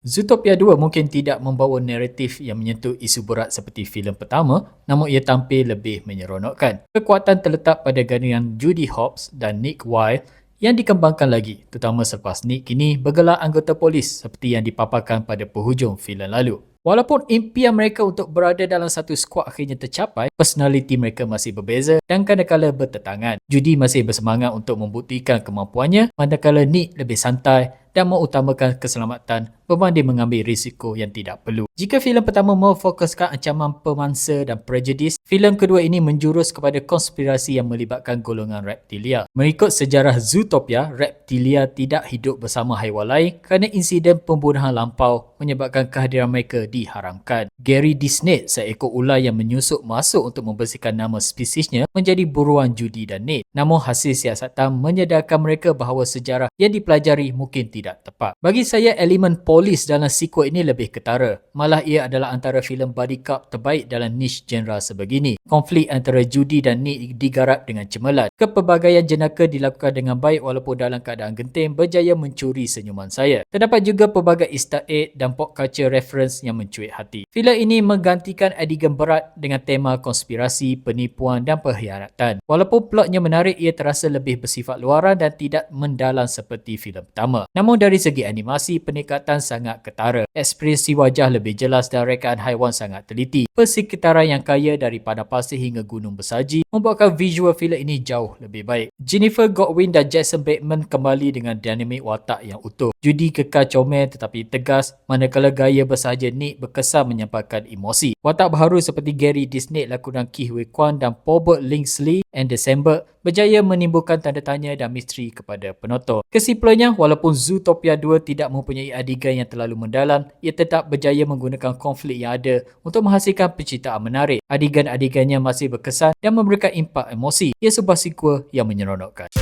Zootopia 2 mungkin tidak membawa naratif yang menyentuh isu berat seperti filem pertama, namun ia tampil lebih menyeronokkan. Kekuatan terletak pada gandingan Judy Hopps dan Nick Wilde yang dikembangkan lagi, terutama selepas Nick kini bergelar anggota polis seperti yang dipaparkan pada penghujung filem lalu. Walaupun impian mereka untuk berada dalam satu skuad akhirnya tercapai, personaliti mereka masih berbeza dan kadang-kadang bertetangan. Judy masih bersemangat untuk membuktikan kemampuannya, manakala Nick lebih santai dan mengutamakan keselamatan berbanding mengambil risiko yang tidak perlu. Jika filem pertama memfokuskan ancaman pemangsa dan prejudis, filem kedua ini menjurus kepada konspirasi yang melibatkan golongan reptilia. Mengikut sejarah Zootopia, reptilia tidak hidup bersama haiwan lain kerana insiden pembunuhan lampau menyebabkan kehadiran mereka diharamkan. Gary Disney, seekor ular yang menyusup masuk untuk membersihkan nama spesiesnya, menjadi buruan Judy dan Nate. Namun hasil siasatan menyedarkan mereka bahawa sejarah yang dipelajari mungkin tidak tepat. Bagi saya, elemen polis dalam sequel ini lebih ketara. Malah ia adalah antara filem buddy cop terbaik dalam niche genre sebegini. Konflik antara Judy dan Nick digarap dengan cemerlang. Kepelbagaian jenaka dilakukan dengan baik walaupun dalam keadaan genting berjaya mencuri senyuman saya. Terdapat juga pelbagai easter egg dan pop culture reference yang mencuit hati. Filem ini menggantikan adegan berat dengan tema konspirasi, penipuan dan perkhianatan. Walaupun plotnya menarik, ia terasa lebih bersifat luaran dan tidak mendalam seperti filem pertama. Namun dari segi animasi, peningkatan sangat ketara. Ekspresi wajah lebih jelas dan rekaan haiwan sangat teliti. Persekitaran yang kaya dari padang pasir hingga gunung bersaji membuatkan visual filem ini jauh lebih baik. Jennifer Godwin dan Jason Bateman kembali dengan dinamik watak yang utuh. Judy kekal comel tetapi tegas manakala gaya bersahaja Nick berkesan menyampaikan emosi. Watak baharu seperti Gary Disney lakonan Ki Hui Kwan dan Robert Linksley and December berjaya menimbulkan tanda tanya dan misteri kepada penonton. Kesimpulannya, walaupun Zootopia 2 tidak mempunyai adegan yang terlalu mendalam, ia tetap berjaya menggunakan konflik yang ada untuk menghasilkan penciptaan menarik. Adegan-adegannya masih berkesan dan memberikan impak emosi. Ia sebuah sequel yang menyeronokkan.